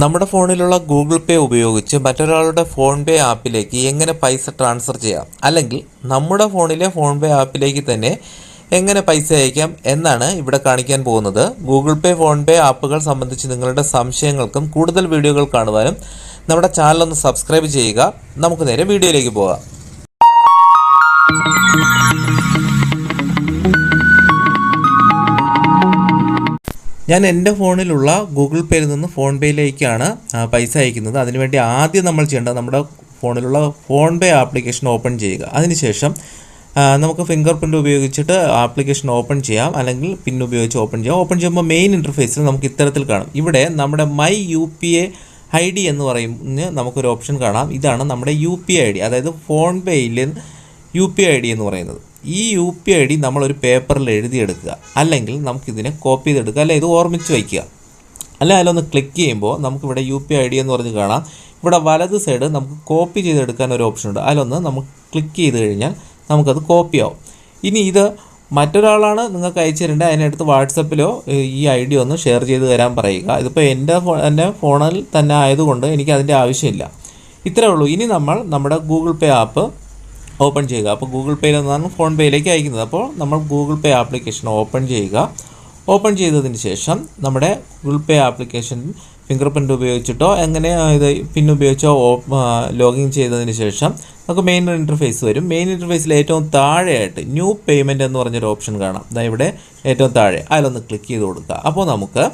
നമ്മുടെ ഫോണിലുള്ള ഗൂഗിൾ പേ ഉപയോഗിച്ച് മറ്റൊരാളുടെ ഫോൺ പേ ആപ്പിലേക്ക് എങ്ങനെ പൈസ ട്രാൻസ്ഫർ ചെയ്യാം? അല്ലെങ്കിൽ നമ്മുടെ ഫോണിലെ ഫോൺ പേ ആപ്പിലേക്ക് തന്നെ എങ്ങനെ പൈസ അയക്കാം എന്നാണ് ഇവിടെ കാണിക്കാൻ പോകുന്നത്. ഗൂഗിൾ പേ ഫോൺ പേ ആപ്പുകൾ സംബന്ധിച്ച് നിങ്ങളുടെ സംശയങ്ങൾക്കും കൂടുതൽ വീഡിയോകൾ കാണുവാനും നമ്മുടെ ചാനൽ ഒന്ന് സബ്സ്ക്രൈബ് ചെയ്യുക. നമുക്ക് നേരെ വീഡിയോയിലേക്ക് പോകാം. ഞാൻ എന്റെ ഫോണിലുള്ള ഗൂഗിൾ പേയിൽ നിന്ന് ഫോൺ പേയിലേക്കാണ് പൈസ അയക്കുന്നത്. അതിനുവേണ്ടി ആദ്യം നമ്മൾ ചെയ്യേണ്ടത് നമ്മുടെ ഫോണിലുള്ള ഫോൺ പേ ആപ്ലിക്കേഷൻ ഓപ്പൺ ചെയ്യുക. അതിനുശേഷം നമുക്ക് ഫിംഗർ പ്രിന്റ് ഉപയോഗിച്ചിട്ട് ആപ്ലിക്കേഷൻ ഓപ്പൺ ചെയ്യാം. അല്ലെങ്കിൽ പിൻ ഉപയോഗിച്ച് ഓപ്പൺ ചെയ്യാം. ഓപ്പൺ ചെയ്യുമ്പോൾ മെയിൻ ഇന്റർഫേസിൽ നമുക്ക് ഇത്തരത്തിൽ കാണാം. ഇവിടെ നമ്മുടെ my U P A I D എന്ന് പറയുന്ന നമുക്കൊരു ഓപ്ഷൻ കാണാം. ഇതാണ് നമ്മുടെ യു പി ഐ ഡി. അതായത് ഫോൺ പേയിൽ യു പി ഐ ഡി എന്ന് പറയുന്നത്. ഈ യു പി ഐ ഡി നമ്മളൊരു പേപ്പറിൽ എഴുതിയെടുക്കുക. അല്ലെങ്കിൽ നമുക്കിതിനെ കോപ്പി ചെയ്തെടുക്കുക. അല്ലെ ഇത് ഓർമ്മിച്ച് വയ്ക്കുക. അല്ല അതിലൊന്ന് ക്ലിക്ക് ചെയ്യുമ്പോൾ നമുക്കിവിടെ യു പി ഐ ഡി എന്ന് പറഞ്ഞ് കാണാം. ഇവിടെ വലത് സൈഡ് നമുക്ക് കോപ്പി ചെയ്തെടുക്കാൻ ഒരു ഓപ്ഷൻ ഉണ്ട്. അതിലൊന്ന് നമുക്ക് ക്ലിക്ക് ചെയ്ത് കഴിഞ്ഞാൽ നമുക്കത് കോപ്പി ആവും. ഇനി ഇത് മറ്റൊരാളാണ് നിങ്ങൾക്ക് അയച്ചു തരേണ്ടത്. അതിനടുത്ത് വാട്സപ്പിലോ ഈ ഐ ഡി ഒന്ന് ഷെയർ ചെയ്ത് തരാൻ പറയുക. ഇതിപ്പോൾ എന്റെ ഫോ എന്റെ ഫോണിൽ തന്നെ ആയതുകൊണ്ട് എനിക്ക് അതിന്റെ ആവശ്യമില്ല. ഇത്രേ ഉള്ളൂ. ഇനി നമ്മൾ നമ്മുടെ ഗൂഗിൾ പേ ആപ്പ് ഓപ്പൺ ചെയ്യുക. അപ്പോൾ ഗൂഗിൾ പേയിൽ നിന്നാണ് ഫോൺ പേയിലേക്ക് അയക്കുന്നത്. അപ്പോൾ നമ്മൾ ഗൂഗിൾ പേ ആപ്ലിക്കേഷൻ ഓപ്പൺ ചെയ്യുക. ഓപ്പൺ ചെയ്തതിന് ശേഷം നമ്മുടെ Google Pay application finger print ഉപയോഗിച്ചിട്ടോ എങ്ങനെ ഇത് പിൻ ഉപയോഗിച്ചോ ലോഗിൻ ചെയ്തതിന് ശേഷം നമുക്ക് മെയിൻ ഇന്റർഫേസ് വരും. മെയിൻ ഇന്റർഫേസിൽ ഏറ്റവും താഴെയായിട്ട് ന്യൂ പേയ്മെന്റ് എന്ന് പറഞ്ഞൊരു ഓപ്ഷൻ കാണാം. ദാ ഇവിടെ ഏറ്റവും താഴെ. അതിലൊന്ന് ക്ലിക്ക് ചെയ്ത് കൊടുക്കുക. അപ്പോൾ നമുക്ക്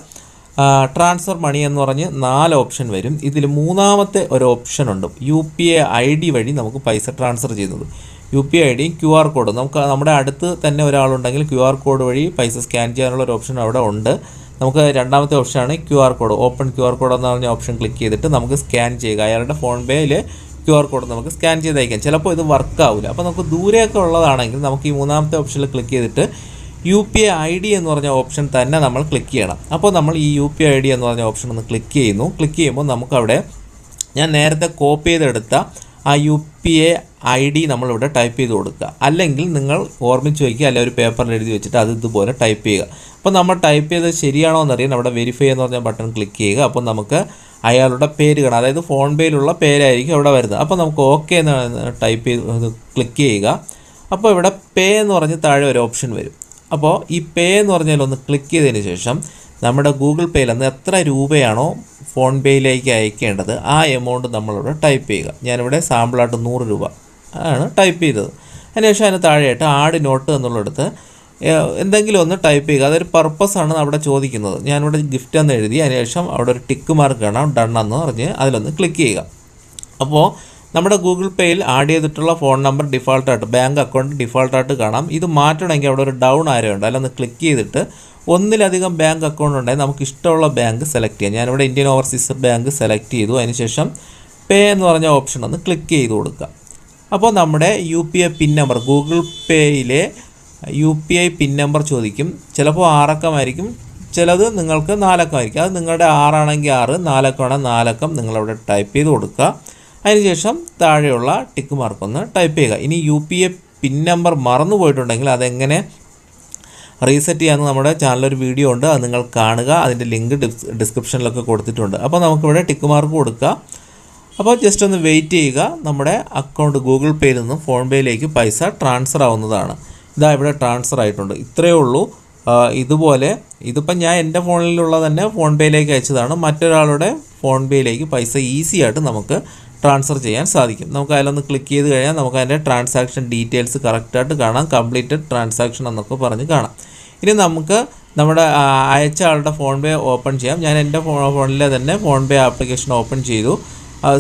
ട്രാൻസ്ഫർ മണി എന്ന് പറഞ്ഞ് നാല് ഓപ്ഷൻ വരും. ഇതിൽ മൂന്നാമത്തെ ഒരു ഓപ്ഷൻ ഉണ്ട്. U P I I D വഴി നമുക്ക് പൈസ ട്രാൻസ്ഫർ ചെയ്യുന്നത്. യു പി ഐ ഡിയും ക്യു ആർ കോഡും നമുക്ക് നമ്മുടെ അടുത്ത് തന്നെ ഒരാളുണ്ടെങ്കിൽ ക്യു ആർ കോഡ് വഴി പൈസ സ്കാൻ ചെയ്യാനുള്ള ഒരു ഓപ്ഷൻ അവിടെ ഉണ്ട്. നമുക്ക് രണ്ടാമത്തെ ഓപ്ഷനാണ് Q R code open Q R code എന്ന് പറഞ്ഞ ഓപ്ഷൻ ക്ലിക്ക് ചെയ്തിട്ട് നമുക്ക് സ്കാൻ ചെയ്യുക. അയാളുടെ ഫോൺ പേയിൽ ക്യു ആർ കോഡ് നമുക്ക് സ്കാൻ ചെയ്ത് അയക്കാം ചിലപ്പോൾ ഇത് വർക്ക് ആവില്ല അപ്പോൾ നമുക്ക് ദൂരെയൊക്കെ ഉള്ളതാണെങ്കിൽ നമുക്ക് ഈ മൂന്നാമത്തെ ഓപ്ഷനിൽ ക്ലിക്ക് ചെയ്തിട്ട് U P I I D എന്ന് പറഞ്ഞ ഓപ്ഷൻ തന്നെ നമ്മൾ ക്ലിക്ക് ചെയ്യണം. അപ്പോൾ നമ്മൾ ഈ യു പി ഐ ഡി എന്ന് പറഞ്ഞ ഓപ്ഷൻ ഒന്ന് ക്ലിക്ക് ചെയ്യുന്നു. ക്ലിക്ക് ചെയ്യുമ്പോൾ നമുക്കവിടെ ഞാൻ നേരത്തെ കോപ്പി ചെയ്തെടുത്ത ആ U P A I D നമ്മളിവിടെ ടൈപ്പ് ചെയ്ത് കൊടുക്കുക. അല്ലെങ്കിൽ നിങ്ങൾ ഓർമ്മിച്ച് വയ്ക്കുക അല്ലെങ്കിൽ ഒരു പേപ്പറിൽ എഴുതി വെച്ചിട്ട് അത് ഇതുപോലെ ടൈപ്പ് ചെയ്യുക. അപ്പോൾ നമ്മൾ ടൈപ്പ് ചെയ്തത് ശരിയാണോ എന്നറിയാൻ അവിടെ വെരിഫൈ എന്ന് പറഞ്ഞ ബട്ടൺ ക്ലിക്ക് ചെയ്യുക. അപ്പോൾ നമുക്ക് അയാളുടെ പേര് കാണാം. അതായത് ഫോൺ പേയിലുള്ള പേരായിരിക്കും അവിടെ വരുന്നത്. അപ്പോൾ നമുക്ക് ഓക്കെ എന്ന് ടൈപ്പ് ചെയ്ത് ക്ലിക്ക് ചെയ്യുക. അപ്പോൾ ഇവിടെ പേ എന്ന് പറഞ്ഞ് താഴെ ഒരു ഓപ്ഷൻ വരും. അപ്പോൾ ഈ പേ എന്ന് പറഞ്ഞാൽ ഒന്ന് ക്ലിക്ക് ചെയ്തതിന് ശേഷം നമ്മുടെ ഗൂഗിൾ പേയിൽ നിന്ന് എത്ര രൂപയാണോ ഫോൺ പേയിലേക്ക് അയക്കേണ്ടത് ആ എമൗണ്ട് നമ്മളിവിടെ ടൈപ്പ് ചെയ്യുക. ഞാനിവിടെ സാമ്പിളായിട്ട് നൂറ് രൂപ ആണ് ടൈപ്പ് ചെയ്തത്. അതിനുശേഷം അതിന് താഴെയായിട്ട് ആഡ് നോട്ട് എന്നുള്ളടുത്ത് എന്തെങ്കിലും ഒന്ന് ടൈപ്പ് ചെയ്യുക. അതൊരു പർപ്പസാണ് അവിടെ ചോദിക്കുന്നത്. ഞാനിവിടെ ഗിഫ്റ്റ് എന്ന് എഴുതി അതിനുശേഷം അവിടെ ഒരു ടിക്ക് മാർക്ക് കാണാം ഡൺ എന്ന് പറഞ്ഞ് അതിലൊന്ന് ക്ലിക്ക് ചെയ്യുക. അപ്പോൾ നമ്മുടെ ഗൂഗിൾ പേയിൽ ആഡ് ചെയ്തിട്ടുള്ള ഫോൺ നമ്പർ ഡിഫാൾട്ടായിട്ട് ബാങ്ക് അക്കൗണ്ട് ഡിഫാൾട്ടായിട്ട് കാണാം. ഇത് മാറ്റണമെങ്കിൽ അവിടെ ഒരു ഡൗൺ ആരോ ഉണ്ട്. അതിലൊന്ന് ക്ലിക്ക് ചെയ്തിട്ട് ഒന്നിലധികം ബാങ്ക് അക്കൗണ്ട് ഉണ്ടെങ്കിൽ നമുക്ക് ഇഷ്ടമുള്ള ബാങ്ക് സെലക്ട് ചെയ്യാം. ഞാനിവിടെ ഇന്ത്യൻ ഓവർസീസ് ബാങ്ക് സെലക്ട് ചെയ്തു. അതിനുശേഷം പേ എന്ന് പറഞ്ഞ ഓപ്ഷൻ ഒന്ന് ക്ലിക്ക് ചെയ്ത് കൊടുക്കുക. അപ്പോൾ നമ്മുടെ U P I pin number Google പേയിലെ U P I pin number ചോദിക്കും. ചിലപ്പോൾ ആറക്കമായിരിക്കും. ചിലത് നിങ്ങൾക്ക് നാലക്കമായിരിക്കും. അത് നിങ്ങളുടെ ആറാണെങ്കിൽ ആറ് നാലക്കമാണെങ്കിൽ നാലക്കം. നിങ്ങളവിടെ ടൈപ്പ് ചെയ്ത് കൊടുക്കുക. അതിനുശേഷം താഴെയുള്ള ടിക്ക് മാർക്ക് ഒന്ന് ടൈപ്പ് ചെയ്യുക. ഇനി U P A pin number മറന്നു പോയിട്ടുണ്ടെങ്കിൽ അതെങ്ങനെ റീസെറ്റ് ചെയ്യാമെന്ന് നമ്മുടെ ചാനലൊരു വീഡിയോ ഉണ്ട്. അത് നിങ്ങൾ കാണുക. അതിന്റെ ലിങ്ക് ഡിസ് ഡിസ്ക്രിപ്ഷനിലൊക്കെ കൊടുത്തിട്ടുണ്ട്. അപ്പോൾ നമുക്കിവിടെ ടിക്ക് മാർക്ക് കൊടുക്കുക അപ്പോൾ ജസ്റ്റ് ഒന്ന് വെയിറ്റ് ചെയ്യുക. നമ്മുടെ അക്കൗണ്ട് ഗൂഗിൾ പേയിൽ നിന്നും ഫോൺ പേയിലേക്ക് പൈസ ട്രാൻസ്ഫർ ആവുന്നതാണ്. ഇതാ ഇവിടെ ട്രാൻസ്ഫർ ആയിട്ടുണ്ട്. ഇത്രയേ ഉള്ളൂ. ഇതുപോലെ ഇതിപ്പം ഞാൻ എന്റെ ഫോണിലുള്ള തന്നെ ഫോൺ പേയിലേക്ക് അയച്ചതാണ്. മറ്റൊരാളുടെ ഫോൺ പേയിലേക്ക് പൈസ ഈസി ആയിട്ട് നമുക്ക് ട്രാൻസ്ഫർ ചെയ്യാൻ സാധിക്കും. നമുക്ക് അതിലൊന്ന് ക്ലിക്ക് ചെയ്ത് കഴിഞ്ഞാൽ നമുക്ക് അതിന്റെ ട്രാൻസാക്ഷൻ ഡീറ്റെയിൽസ് കറക്റ്റായിട്ട് കാണാം. കംപ്ലീറ്റഡ് ട്രാൻസാക്ഷൻ എന്നൊക്കെ പറഞ്ഞ് കാണാം. ഇനി നമുക്ക് നമ്മുടെ അയച്ച ആളുടെ ഫോൺ പേ ഓപ്പൺ ചെയ്യാം. ഞാൻ എന്റെ ഫോ ഫോണിലെ തന്നെ ഫോൺ പേ ആപ്ലിക്കേഷൻ ഓപ്പൺ ചെയ്തു.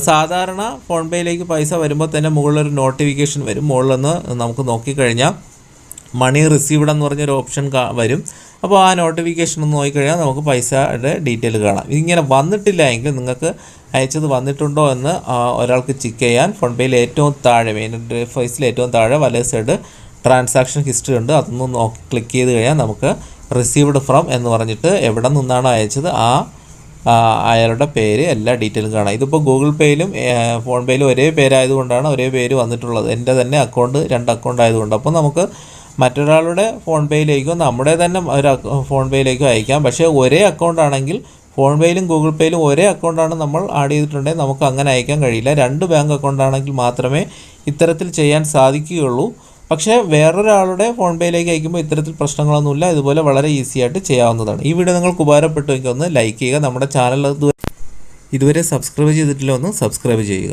സാധാരണ ഫോൺ പേയിലേക്ക് പൈസ വരുമ്പോൾ തന്നെ മുകളിലൊരു നോട്ടിഫിക്കേഷൻ വരും. മുകളിലൊന്ന് നമുക്ക് നോക്കിക്കഴിഞ്ഞാൽ മണി റിസീവ്ഡ് എന്ന് പറഞ്ഞൊരു ഓപ്ഷൻ വരും. അപ്പോൾ ആ നോട്ടിഫിക്കേഷൻ ഒന്ന് നോക്കിക്കഴിഞ്ഞാൽ നമുക്ക് പൈസയുടെ ഡീറ്റെയിൽ കാണാം. ഇതിങ്ങനെ വന്നിട്ടില്ല എങ്കിൽ നിങ്ങൾക്ക് അയച്ചത് വന്നിട്ടുണ്ടോ എന്ന് ഒരാൾക്ക് ചെക്ക് ചെയ്യാൻ. ഫോൺ പേയിൽ ഏറ്റവും താഴെ മെയിൻ ഫേസിൽ ഏറ്റവും താഴെ വലേ സൈഡ് ട്രാൻസാക്ഷൻ ഹിസ്റ്ററി ഉണ്ട്. അതൊന്ന് നോക്കി ക്ലിക്ക് ചെയ്ത് കഴിഞ്ഞാൽ നമുക്ക് റിസീവ്ഡ് ഫ്രം എന്ന് പറഞ്ഞിട്ട് എവിടെ നിന്നാണ് അയച്ചത് ആ അയാളുടെ പേര് എല്ലാ ഡീറ്റെയിലും കാണാം. ഇതിപ്പോൾ ഗൂഗിൾ പേയിലും ഫോൺ പേയിലും ഒരേ പേരായതുകൊണ്ടാണ് ഒരേ പേര് വന്നിട്ടുള്ളത്. എന്റെ തന്നെ അക്കൗണ്ട് രണ്ട് അക്കൗണ്ട് ആയതുകൊണ്ട്. അപ്പോൾ നമുക്ക് മറ്റൊരാളുടെ ഫോൺ പേയിലേക്കോ നമ്മുടെ തന്നെ ഒരു ഫോൺ പേയിലേക്കോ അയക്കാം. പക്ഷേ ഒരേ അക്കൗണ്ട് ആണെങ്കിൽ ഫോൺ പേയിലും ഗൂഗിൾ പേയിലും ഒരേ അക്കൗണ്ടാണ് നമ്മൾ ആഡ് ചെയ്തിട്ടുണ്ടെങ്കിൽ നമുക്ക് അങ്ങനെ അയക്കാൻ കഴിയില്ല. രണ്ട് ബാങ്ക് അക്കൗണ്ടാണെങ്കിൽ മാത്രമേ ഇത്തരത്തിൽ ചെയ്യാൻ സാധിക്കുകയുള്ളൂ. പക്ഷേ വേറൊരാളുടെ ഫോൺ പേയിലേക്ക് അയക്കുമ്പോൾ ഇത്തരത്തിൽ പ്രശ്നങ്ങളൊന്നുമില്ല. ഇതുപോലെ വളരെ ഈസി ആയിട്ട് ചെയ്യാവുന്നതാണ്. ഈ വീഡിയോ നിങ്ങൾക്ക് ഉപകാരപ്പെട്ടുവെങ്കിൽ ഒന്ന് ലൈക്ക് ചെയ്യുക. നമ്മുടെ ചാനൽ ഇതുവരെ സബ്സ്ക്രൈബ് ചെയ്തിട്ടില്ല ഒന്ന് സബ്സ്ക്രൈബ് ചെയ്യുക.